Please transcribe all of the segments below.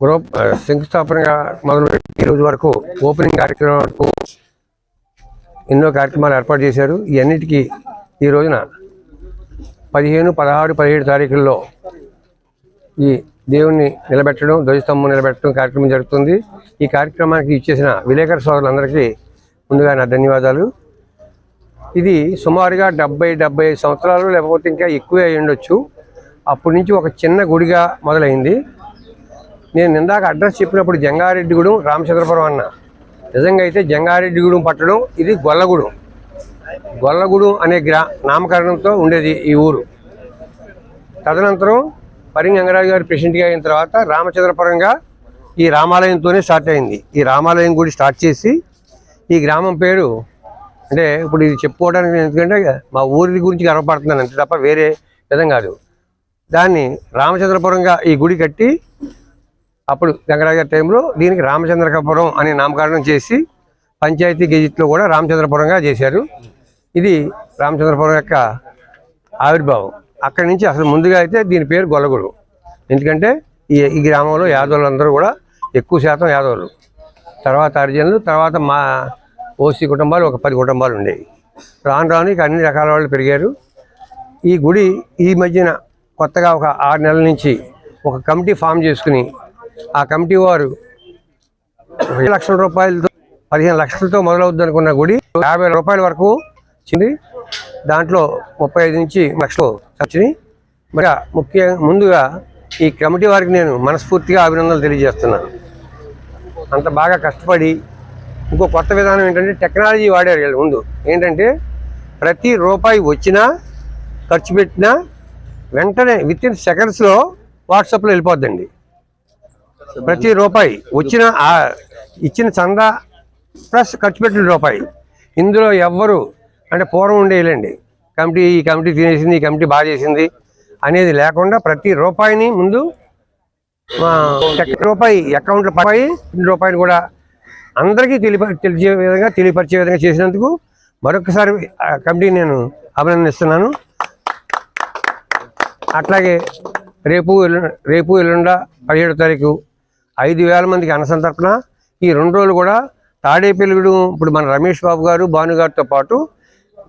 శంకుస్థాపనగా శంకుస్థాపనగా మొదలుపెట్టి రోజు వరకు ఓపెనింగ్ కార్యక్రమం వరకు ఎన్నో కార్యక్రమాలు ఏర్పాటు చేశారు. ఇవన్నిటికీ ఈ రోజున పదిహేను పదహారు పదిహేడు తారీఖుల్లో ఈ దేవుణ్ణి నిలబెట్టడం ధ్వజస్తంభం నిలబెట్టడం కార్యక్రమం జరుగుతుంది. ఈ కార్యక్రమానికి ఇచ్చేసిన విలేకర సోదరులందరికీ ముందుగా నా ధన్యవాదాలు. ఇది సుమారుగా డెబ్బై డెబ్బై ఐదు సంవత్సరాలు లేకపోతే ఇంకా ఎక్కువే అయి ఉండొచ్చు. అప్పటి నుంచి ఒక చిన్న గుడిగా మొదలైంది. నేను ఇందాక అడ్రస్ చెప్పినప్పుడు జంగారెడ్డిగూడెం రామచంద్రపురం అన్న. నిజంగా అయితే జంగారెడ్డిగూడెం పట్టడం ఇది గొల్లగూడెం. గొల్లగూడెం అనే గ్రా నామకరణంతో ఉండేది ఈ ఊరు. తదనంతరం పరింగ్ గంగరాజు గారు ప్రెసిడెంట్గా అయిన తర్వాత రామచంద్రపురంగా ఈ రామాలయంతోనే స్టార్ట్ అయింది. ఈ రామాలయం గుడి స్టార్ట్ చేసి ఈ గ్రామం పేరు అంటే ఇప్పుడు ఇది చెప్పుకోవడానికి ఎందుకంటే మా ఊరి గురించి గర్వపడుతున్నాను అంతే తప్ప వేరే విధం కాదు. దాన్ని రామచంద్రపురంగా ఈ గుడి కట్టి అప్పుడు గంగరాజు గారి టైంలో దీనికి రామచంద్రపురం అనే నామకరణం చేసి పంచాయతీ గెజిట్లో కూడా రామచంద్రపురంగా చేశారు. ఇది రామచంద్రపురం యొక్క ఆవిర్భావం. అక్కడి నుంచి అసలు ముందుగా అయితే దీని పేరు గొల్లగూడు ఎందుకంటే ఈ ఈ గ్రామంలో యాదవులు అందరూ కూడా ఎక్కువ శాతం యాదవులు. తర్వాత హరిజనులు తర్వాత మా ఓసీ కుటుంబాలు ఒక పది కుటుంబాలు ఉండేవి రాను రాను ఇక అన్ని రకాల వాళ్ళు పెరిగారు. ఈ గుడి ఈ మధ్యన కొత్తగా ఒక ఆరు నెలల నుంచి ఒక కమిటీ ఫామ్ చేసుకుని ఆ కమిటీ వారు లక్షల రూపాయలతో పదిహేను లక్షలతో మొదలవుద్ది అనుకున్న గుడి యాభై రూపాయల వరకు వచ్చింది. దాంట్లో ముప్పై ఐదు నుంచి లక్షలు వచ్చినాయి. మరి ముఖ్య ముందుగా ఈ కమిటీ వారికి నేను మనస్ఫూర్తిగా అభినందనలు తెలియజేస్తున్నాను. అంత బాగా కష్టపడి ఇంకో కొత్త విధానం ఏంటంటే టెక్నాలజీ వాడారు వీళ్ళు ముందు. ఏంటంటే ప్రతి రూపాయి వచ్చినా ఖర్చు పెట్టినా వెంటనే విత్ ఇన్ సెకండ్స్లో వాట్సాప్లో వెళ్ళిపోద్దండి. ప్రతి రూపాయి వచ్చిన ఇచ్చిన చందా ప్లస్ ఖర్చు పెట్టిన రూపాయి. ఇందులో ఎవ్వరు అంటే పూర్వం ఉండేయాలండి కమిటీ ఈ కమిటీ తినేసింది ఈ కమిటీ బాగా చేసింది అనేది లేకుండా ప్రతి రూపాయిని ముందు రూపాయి అకౌంట్లో పై రూపాయలు కూడా అందరికీ తెలిప తెలిసే విధంగా తెలియపరిచే విధంగా చేసినందుకు మరొకసారి కమిటీ నేను అభినందిస్తున్నాను. అట్లాగే రేపు రేపు ఎల్లుండ పదిహేడో తారీఖు ఐదు వేల మందికి అన్నసంతర్పణ ఈ రెండు రోజులు కూడా తాడేపల్లిగూడు ఇప్పుడు మన రమేష్ బాబు గారు భాను గారితో పాటు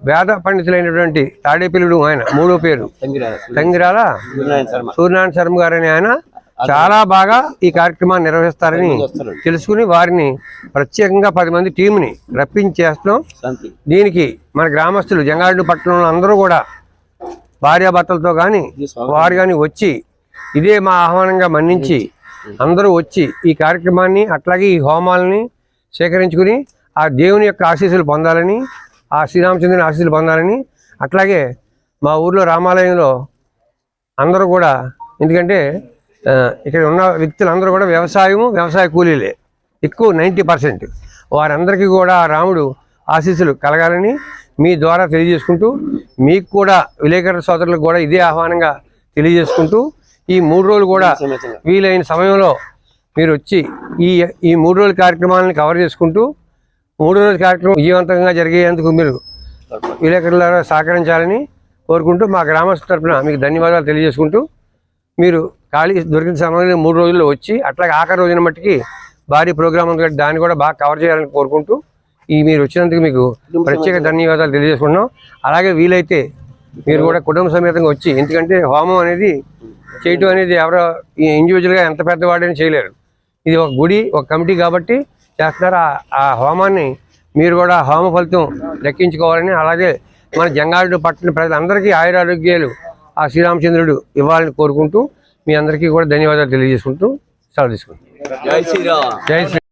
వేద పండితులైనటువంటి తాడేపల్లిగూడు ఆయన మూడో పేరు. తంగిరాల సూర్యనారాయణ శర్మ గారు అని ఆయన చాలా బాగా ఈ కార్యక్రమాన్ని నిర్వహిస్తారని తెలుసుకుని వారిని ప్రత్యేకంగా పది మంది టీంని రప్పించి చేస్తున్నాం. దీనికి మన గ్రామస్తులు జంగారెడ్డి పట్టణంలో అందరూ కూడా భార్యాభర్తలతో కానీ వారు కానీ వచ్చి ఇదే మా ఆహ్వానంగా మన్నించి అందరూ వచ్చి ఈ కార్యక్రమాన్ని అట్లాగే ఈ హోమాలని సేకరించుకుని ఆ దేవుని యొక్క ఆశీస్సులు పొందాలని ఆ శ్రీరామచంద్రుని ఆశీస్సులు పొందాలని అట్లాగే మా ఊర్లో రామాలయంలో అందరూ కూడా ఎందుకంటే ఇక్కడ ఉన్న వ్యక్తులందరూ కూడా వ్యవసాయము వ్యవసాయ కూలీలే. ఎక్కువ నైంటీ పర్సెంట్. వారందరికీ కూడా రాముడు ఆశీస్సులు కలగాలని మీ ద్వారా తెలియజేసుకుంటూ మీకు కూడా విలేకరుల సోదరులకు కూడా ఇదే ఆహ్వానంగా తెలియజేసుకుంటూ ఈ మూడు రోజులు కూడా వీలైన సమయంలో మీరు వచ్చి ఈ ఈ మూడు రోజుల కార్యక్రమాలను కవర్ చేసుకుంటూ మూడు రోజుల కార్యక్రమం విజయవంతంగా జరిగేందుకు మీరు విలేకరుల సహకరించాలని కోరుకుంటూ మా గ్రామస్తుల తరపున మీకు ధన్యవాదాలు తెలియజేసుకుంటూ మీరు ఖాళీ దొరికిన సమయంలో మూడు రోజుల్లో వచ్చి అట్లాగే ఆఖరి రోజున మట్టికి భారీ ప్రోగ్రామ్ ఉంది కాబట్టి దాన్ని కూడా బాగా కవర్ చేయాలని కోరుకుంటూ ఈ మీరు వచ్చినందుకు మీకు ప్రత్యేక ధన్యవాదాలు తెలియజేసుకుంటున్నాం. అలాగే వీలైతే మీరు కూడా కుటుంబ సమేతంగా వచ్చి ఎందుకంటే హోమం అనేది చేయటం అనేది ఎవరో ఇండివిజువల్గా ఎంత పెద్దవాడని చేయలేరు. ఇది ఒక గుడి ఒక కమిటీ కాబట్టి చేస్తున్నారు. ఆ- హోమాన్ని మీరు కూడా హోమ ఫలితం దక్కించుకోవాలని అలాగే మన జంగారెడ్డి పట్టణ ప్రజలందరికీ ఆయురారోగ్యాలు ఆ శ్రీరామచంద్రుడు ఇవ్వాలని కోరుకుంటూ మీ అందరికీ కూడా ధన్యవాదాలు తెలియజేసుకుంటూ సెలవు తీసుకుంటాం జై శ్రీరామ్. జై శ్రీ